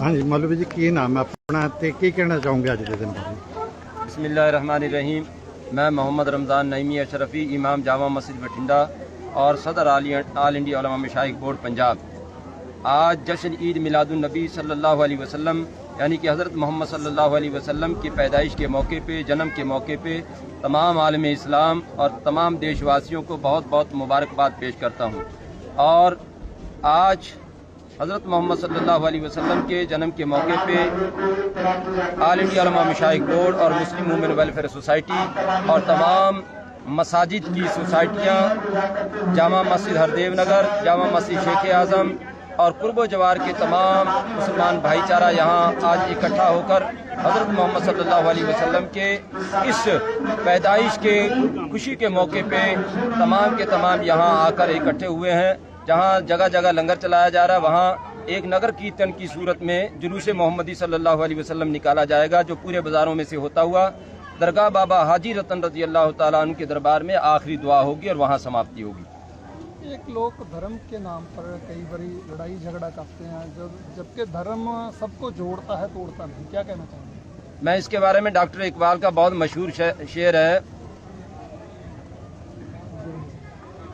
ਹਾਂਜੀ جی ਜੀ، ਕੀ ਨਾਮ ਹੈ ਆਪਣਾ ਤੇ ਕੀ بسم اللہ الرحمن الرحیم میں محمد رمضان نعیمی اشرفی امام جامع مسجد بٹھنڈا اور صدر آل انڈیا علماء مشائق بورڈ پنجاب آج جشن عید میلاد النبی صلی اللہ علیہ وسلم یعنی کہ حضرت محمد صلی اللہ علیہ وسلم کی پیدائش کے موقع پہ جنم کے موقع پہ تمام عالم اسلام اور تمام دیش واسیوں کو بہت بہت مبارکباد پیش کرتا ہوں اور آج حضرت محمد صلی اللہ علیہ وسلم کے جنم کے موقع پہ آل انڈیا علماء مشائق بورڈ اور مسلم وومن ویلفیئر سوسائٹی اور تمام مساجد کی سوسائٹیاں، جامع مسجد ہردیو نگر، جامع مسجد شیخ اعظم اور قرب و جوار کے تمام مسلمان بھائی چارہ یہاں آج اکٹھا ہو کر حضرت محمد صلی اللہ علیہ وسلم کے اس پیدائش کے خوشی کے موقع پہ تمام کے تمام یہاں آ کر اکٹھے ہوئے ہیں۔ جہاں جگہ جگہ لنگر چلایا جا رہا ہے وہاں ایک نگر کیرتن کی صورت میں جلوس محمدی صلی اللہ علیہ وسلم نکالا جائے گا جو پورے بازاروں میں سے ہوتا ہوا درگاہ بابا حاجی رتن رضی اللہ تعالیٰ ان کے دربار میں آخری دعا ہوگی اور وہاں سماپتی ہوگی۔ ایک لوگ دھرم کے نام پر کئی بڑی لڑائی جھگڑا کرتے ہیں جب جبکہ دھرم سب کو جوڑتا ہے توڑتا نہیں کیا کہنا چاہیے میں اس کے بارے میں ڈاکٹر اقبال کا بہت مشہور شعر ہے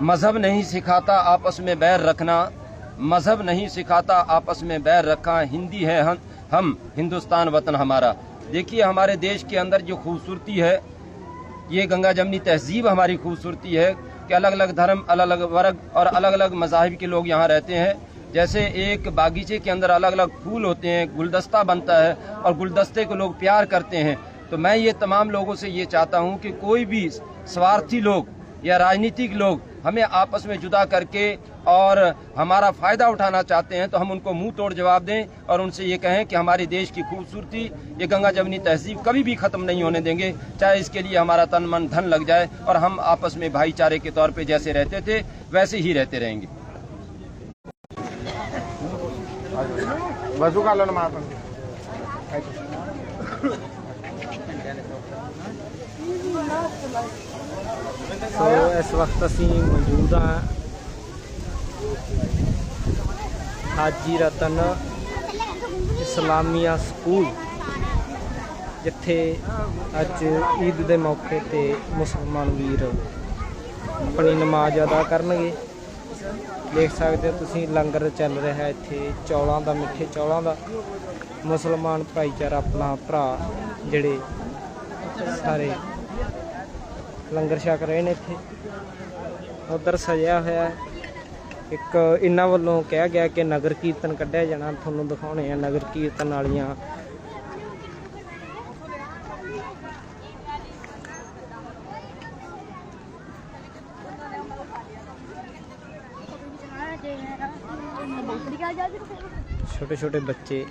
مذہب نہیں سکھاتا آپس میں بیر رکھنا۔ مذہب نہیں سکھاتا آپس میں بیر رکھا۔ ہندی ہے ہم، ہندوستان وطن ہمارا۔ دیکھیے ہمارے دیش کے اندر جو خوبصورتی ہے، یہ گنگا جمنی تہذیب ہماری خوبصورتی ہے کہ الگ الگ دھرم، الگ الگ ورگ اور الگ الگ مذاہب کے لوگ یہاں رہتے ہیں۔ جیسے ایک باغیچے کے اندر الگ الگ پھول ہوتے ہیں، گلدستہ بنتا ہے اور گلدستے کو لوگ پیار کرتے ہیں۔ تو میں یہ تمام لوگوں سے یہ چاہتا ہوں کہ کوئی بھی سوارتھی لوگ یا راجنیتک لوگ ہمیں آپس میں جدا کر کے اور ہمارا فائدہ اٹھانا چاہتے ہیں، تو ہم ان کو منہ توڑ جواب دیں اور ان سے یہ کہیں کہ ہمارے دیش کی خوبصورتی، یہ گنگا جمنی تہذیب کبھی بھی ختم نہیں ہونے دیں گے۔ چاہے اس کے لیے ہمارا تن من دھن لگ جائے اور ہم آپس میں بھائی چارے کے طور پہ جیسے رہتے تھے، ویسے ہی رہتے رہیں گے۔ ਇਸ ਵਕਤ ਅਸੀਂ ਮੌਜੂਦ ਹਾਂ ਹਾਜੀ ਰਤਨ ਇਸਲਾਮੀਆ ਸਕੂਲ, ਜਿੱਥੇ ਅੱਜ ਈਦ ਦੇ ਮੌਕੇ ਤੇ ਮੁਸਲਮਾਨ ਵੀਰ ਆਪਣੀ ਨਮਾਜ਼ ਅਦਾ ਕਰਨਗੇ। ਦੇਖ ਸਕਦੇ ਹੋ ਤੁਸੀਂ ਲੰਗਰ ਚੱਲ ਰਿਹਾ ਹੈ ਇੱਥੇ, ਚੌਲਾਂ ਦਾ, ਮਿੱਠੇ ਚੌਲਾਂ ਦਾ। ਮੁਸਲਮਾਨ ਭਾਈਚਾਰਾ ਆਪਣਾ ਭਰਾ, ਜਿਹੜੇ ਸਾਰੇ ਲੰਗਰ ਛਕ ਰਹੇ ਨੇ ਇੱਥੇ। ਉਧਰ ਸਜਿਆ ਹੋਇਆ ਇੱਕ ਇਹਨਾਂ ਵੱਲੋਂ ਕਿਹਾ ਗਿਆ ਕਿ ਨਗਰ ਕੀਰਤਨ ਕੱਢਿਆ ਜਾਣਾ। ਤੁਹਾਨੂੰ ਦਿਖਾਉਣੇ ਆ ਨਗਰ ਕੀਰਤਨ ਵਾਲੀਆਂ। ਛੋਟੇ ਛੋਟੇ ਬੱਚੇ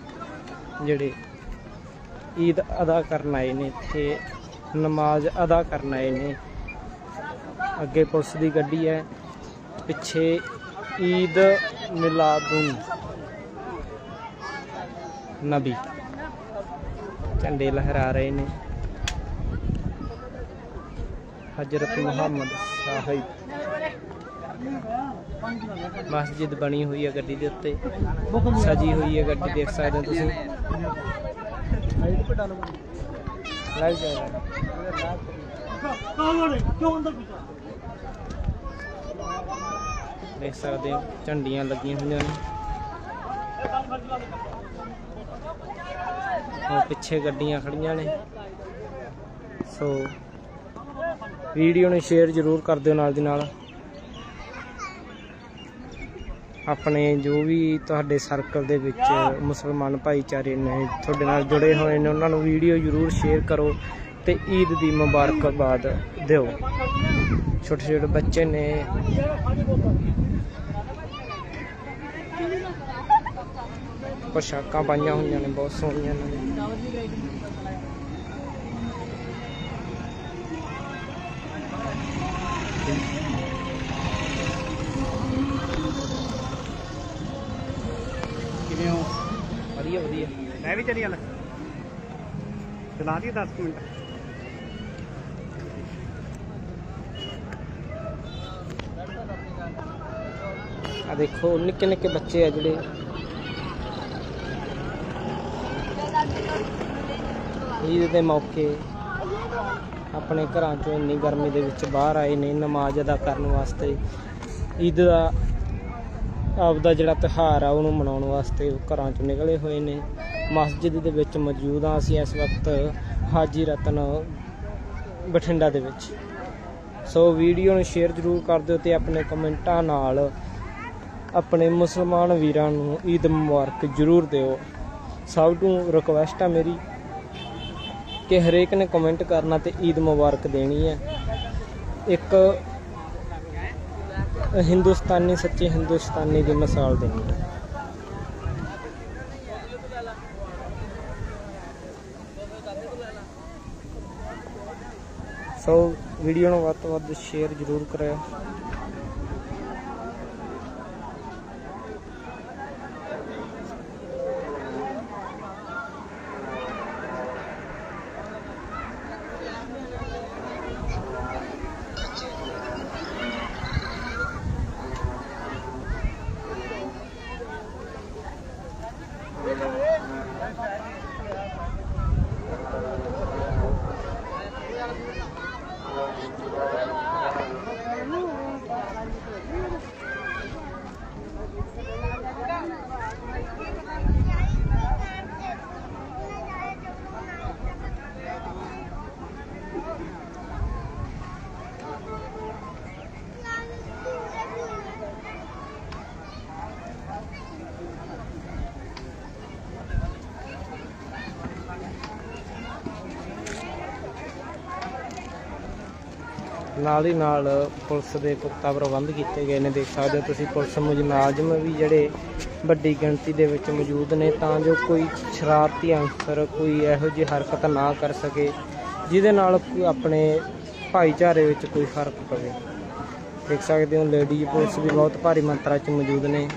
ਜਿਹੜੇ ਈਦ ਅਦਾ ਕਰਨ ਆਏ ਨੇ ਇੱਥੇ। ਨਮਾਜ਼ ਅਦਾ ਕਰਨ ਆਏ ਨੇ। ਅੱਗੇ ਪੁਲਿਸ ਦੀ ਗੱਡੀ ਹੈ। ਪਿੱਛੇ ਈਦ ਮਿਲਾਦੁਨ। ਨਬੀ ਝੰਡੇ ਲਹਿਰਾ ਰਹੇ ਨੇ। ਹਜ਼ਰਤ ਮੁਹੰਮਦ ਸਾਹਿਬ। ਮਸਜਿਦ ਬਣੀ ਹੋਈ ਹੈ ਗੱਡੀ ਦੇ ਉੱਤੇ। ਸਜੀ ਹੋਈ ਹੈ ਗੱਡੀ, ਦੇਖ ਸਕਦੇ ਹੋ ਤੁਸੀਂ। ਲਾਈਵ ਦੇਖ ਸਕਦੇ ਹੋ, ਝੰਡੀਆਂ ਲੱਗੀਆਂ ਹੋਈਆਂ ਨੇ। ਉਹ ਪਿੱਛੇ ਗੱਡੀਆਂ ਖੜੀਆਂ ਨੇ। ਸੋ ਵੀਡੀਓ ਨੂੰ ਸ਼ੇਅਰ ਜ਼ਰੂਰ ਕਰ ਦਿਓ ਨਾਲ ਦੀ ਨਾਲ। ਆਪਣੇ ਜੋ ਵੀ ਤੁਹਾਡੇ ਸਰਕਲ ਦੇ ਵਿੱਚ ਮੁਸਲਮਾਨ ਭਾਈਚਾਰੇ ਨੇ, ਤੁਹਾਡੇ ਨਾਲ ਜੁੜੇ ਹੋਏ ਨੇ, ਉਹਨਾਂ ਨੂੰ ਵੀਡੀਓ ਜ਼ਰੂਰ ਸ਼ੇਅਰ ਕਰੋ ਤੇ ਈਦ ਦੀ ਮੁਬਾਰਕਬਾਦ ਦਿਓ। ਛੋਟੇ ਛੋਟੇ ਬੱਚੇ ਨੇ। ਪੋਸ਼ਾਕਾਂ ਪਾਈਆਂ ਹੋਈਆਂ ਨੇ, ਬਹੁਤ ਸੋਹਣੀਆਂ ਨੇ। ਵਧੀਆ ਵਧੀਆ। ਮੈਂ ਵੀ ਚਲੀ ਜਾਣਾ ਚਲਾ ਦੀ 10 ਮਿੰਟ। ਆ ਦੇਖੋ ਨਿੱਕੇ ਨਿੱਕੇ ਬੱਚੇ ਆ ਜਿਹੜੇ। ਈਦ ਦੇ ਮੌਕੇ ਆਪਣੇ ਘਰਾਂ ਚੋਂ ਇੰਨੀ ਗਰਮੀ ਦੇ ਵਿੱਚ ਬਾਹਰ ਆਏ ਨੇ ਨਮਾਜ਼ ਅਦਾ ਕਰਨ ਵਾਸਤੇ। ਈਦ ਦਾ ਆਪਦਾ ਜਿਹੜਾ ਤਿਉਹਾਰ ਆ, ਉਹਨੂੰ ਮਨਾਉਣ ਵਾਸਤੇ ਘਰਾਂ ਚੋਂ ਨਿਕਲੇ ਹੋਏ ਨੇ। ਮਸਜਿਦ ਦੇ ਵਿੱਚ ਮੌਜੂਦ ਆ ਅਸੀਂ ਇਸ ਵਕਤ ਹਾਜੀ ਰਤਨ ਬਠਿੰਡਾ ਦੇ ਵਿੱਚ। ਸੋ ਵੀਡੀਓ ਨੂੰ ਸ਼ੇਅਰ ਜ਼ਰੂਰ ਕਰ ਦਿਓ ਤੇ ਆਪਣੇ ਕਮੈਂਟਾਂ ਨਾਲ ਆਪਣੇ ਮੁਸਲਮਾਨ ਵੀਰਾਂ ਨੂੰ ਈਦ ਮੁਬਾਰਕ ਜ਼ਰੂਰ ਦਿਓ। ਸਭ ਨੂੰ ਰਿਕਵੈਸਟ ਆ ਮੇਰੀ ਕਿ ਹਰੇਕ ਨੇ ਕਮੈਂਟ ਕਰਨਾ ਤੇ ਈਦ ਮੁਬਾਰਕ ਦੇਣੀ ਹੈ। ਇੱਕ ਹਿੰਦੁਸਤਾਨੀ, ਸੱਚੇ ਹਿੰਦੁਸਤਾਨੀ ਦੀ ਮਿਸਾਲ ਦੇਣੀ ਹੈ। ਸੋ ਵੀਡੀਓ ਨੂੰ ਵੱਧ ਤੋਂ ਵੱਧ ਸ਼ੇਅਰ ਜ਼ਰੂਰ ਕਰਿਓ। ਨਾਲ ਹੀ ਨਾਲ ਪੁਲਿਸ ਦੇ ਪੁਖਤਾ ਪ੍ਰਬੰਧ ਕੀਤੇ ਗਏ ਨੇ। ਦੇਖ ਸਕਦੇ ਹੋ ਤੁਸੀਂ ਪੁਲਿਸ ਮੁਲਾਜ਼ਮ ਵੀ ਜਿਹੜੇ ਵੱਡੀ ਗਿਣਤੀ ਦੇ ਵਿੱਚ ਮੌਜੂਦ ਨੇ, ਤਾਂ ਜੋ ਕੋਈ ਸ਼ਰਾਰਤੀ ਅਨਸਰ ਕੋਈ ਇਹੋ ਜਿਹੀ ਹਰਕਤ ਨਾ ਕਰ ਸਕੇ, ਜਿਹਦੇ ਨਾਲ ਆਪਣੇ ਭਾਈਚਾਰੇ ਵਿੱਚ ਕੋਈ ਫ਼ਰਕ ਪਵੇ। ਦੇਖ ਸਕਦੇ ਹੋ, ਲੇਡੀ ਪੁਲਿਸ ਵੀ ਬਹੁਤ ਭਾਰੀ ਮਾਤਰਾ 'ਚ ਮੌਜੂਦ ਨੇ।